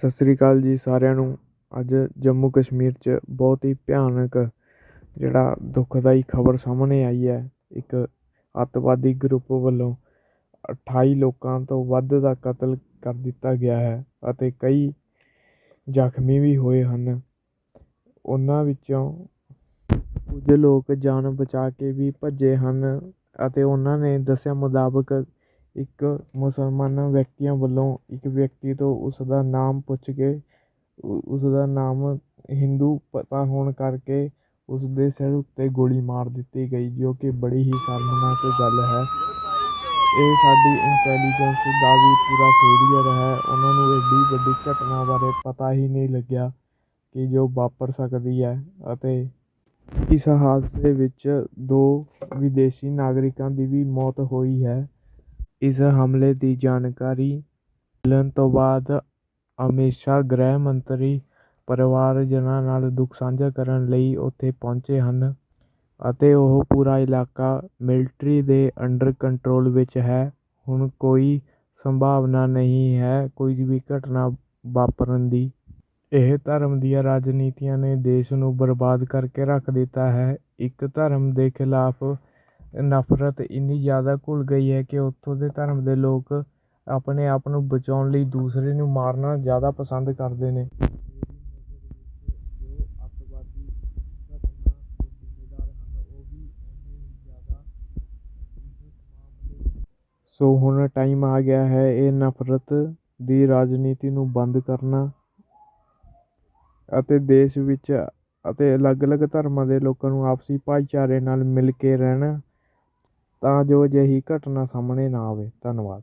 ਸਤਿ ਸ੍ਰੀ ਅਕਾਲ ਜੀ ਸਾਰਿਆਂ ਨੂੰ। ਅੱਜ ਜੰਮੂ ਕਸ਼ਮੀਰ 'ਚ ਬਹੁਤ ਹੀ ਭਿਆਨਕ ਜਿਹੜਾ ਦੁਖਦਾਈ ਖਬਰ ਸਾਹਮਣੇ ਆਈ ਹੈ। ਇੱਕ ਅੱਤਵਾਦੀ ਗਰੁੱਪ ਵੱਲੋਂ ਅਠਾਈ ਲੋਕਾਂ ਤੋਂ ਵੱਧ ਦਾ ਕਤਲ ਕਰ ਦਿੱਤਾ ਗਿਆ ਹੈ ਅਤੇ ਕਈ ਜ਼ਖਮੀ ਵੀ ਹੋਏ ਹਨ। ਉਹਨਾਂ ਵਿੱਚੋਂ ਕੁਝ ਲੋਕ ਜਾਨ ਬਚਾ ਕੇ ਵੀ ਭੱਜੇ ਹਨ ਅਤੇ ਉਹਨਾਂ ਨੇ ਦੱਸਿਆ ਮੁਤਾਬਕ ਇੱਕ ਮੁਸਲਮਾਨਾਂ ਵਿਅਕਤੀਆਂ ਵੱਲੋਂ ਇੱਕ ਵਿਅਕਤੀ ਤੋਂ ਉਸ ਦਾ ਨਾਮ ਪੁੱਛ ਕੇ, ਉ- ਉਸ ਦਾ ਨਾਮ ਹਿੰਦੂ ਪਤਾ ਹੋਣ ਕਰਕੇ ਉਸ ਦੇ ਸਿਰ ਉੱਤੇ ਗੋਲੀ ਮਾਰ ਦਿੱਤੀ ਗਈ, ਜੋ ਕਿ ਬੜੀ ਹੀ ਸ਼ਰਮਨਾਕ ਗੱਲ ਹੈ। ਇਹ ਸਾਡੀ ਇੰਟੈਲੀਜੈਂਸ ਦਾ ਵੀ ਪੂਰਾ ਫੇਲੀਅਰ ਹੈ। ਉਹਨਾਂ ਨੂੰ ਐਡੀ ਵੱਡੀ ਘਟਨਾ ਬਾਰੇ ਪਤਾ ਹੀ ਨਹੀਂ ਲੱਗਿਆ ਕਿ ਜੋ ਵਾਪਰ ਸਕਦੀ ਹੈ ਅਤੇ ਇਸ ਹਾਦਸੇ ਵਿੱਚ ਦੋ ਵਿਦੇਸ਼ੀ ਨਾਗਰਿਕਾਂ ਦੀ ਵੀ ਮੌਤ ਹੋਈ ਹੈ। ਇਸ ਹਮਲੇ ਦੀ ਜਾਣਕਾਰੀ ਮਿਲਣ ਤੋਂ ਬਾਅਦ ਅਮਿਤ ਸ਼ਾਹ ਗ੍ਰਹਿ ਮੰਤਰੀ ਪਰਿਵਾਰਜਨਾਂ ਨਾਲ ਦੁੱਖ ਸਾਂਝਾ ਕਰਨ ਲਈ ਉੱਥੇ ਪਹੁੰਚੇ ਹਨ ਅਤੇ ਉਹ ਪੂਰਾ ਇਲਾਕਾ ਮਿਲਟਰੀ ਦੇ ਅੰਡਰ ਕੰਟਰੋਲ ਵਿੱਚ ਹੈ। ਹੁਣ ਕੋਈ ਸੰਭਾਵਨਾ ਨਹੀਂ ਹੈ ਕੋਈ ਵੀ ਘਟਨਾ ਵਾਪਰਨ ਦੀ। ਇਹ ਧਰਮ ਦੀਆਂ ਰਾਜਨੀਤੀਆਂ ਨੇ ਦੇਸ਼ ਨੂੰ ਬਰਬਾਦ ਕਰਕੇ ਰੱਖ ਦਿੱਤਾ ਹੈ। ਇੱਕ ਧਰਮ ਦੇ ਖਿਲਾਫ ਨਫ਼ਰਤ ਇੰਨੀ ਜ਼ਿਆਦਾ ਘੁਲ ਗਈ ਹੈ ਕਿ ਉੱਥੋਂ ਦੇ ਧਰਮ ਦੇ ਲੋਕ ਆਪਣੇ ਆਪ ਨੂੰ ਬਚਾਉਣ ਲਈ ਦੂਸਰੇ ਨੂੰ ਮਾਰਨਾ ਜ਼ਿਆਦਾ ਪਸੰਦ ਕਰਦੇ ਨੇ। ਜੋ ਅੱਤਵਾਦੀ ਘਟਨਾ ਦੇ ਜ਼ਿੰਮੇਦਾਰ ਹਨ ਉਹ ਵੀ ਉਨੇ ਹੀ ਜ਼ਿਆਦਾ ਇਸ ਮਾਮਲੇ ਸੋ ਹੁਣ ਟਾਈਮ ਆ ਗਿਆ ਹੈ ਇਹ ਨਫ਼ਰਤ ਦੀ ਰਾਜਨੀਤੀ ਨੂੰ ਬੰਦ ਕਰਨਾ ਅਤੇ ਦੇਸ਼ ਵਿੱਚ ਅਤੇ ਅਲੱਗ-ਅਲੱਗ ਧਰਮਾਂ ਦੇ ਲੋਕਾਂ ਨੂੰ ਆਪਸੀ ਭਾਈਚਾਰੇ ਨਾਲ ਮਿਲ ਕੇ ਰਹਿਣਾ ਤਾਂ ਜੋ ਅਜਿਹੀ ਘਟਨਾ ਸਾਹਮਣੇ ਨਾ ਆਵੇ। ਧੰਨਵਾਦ।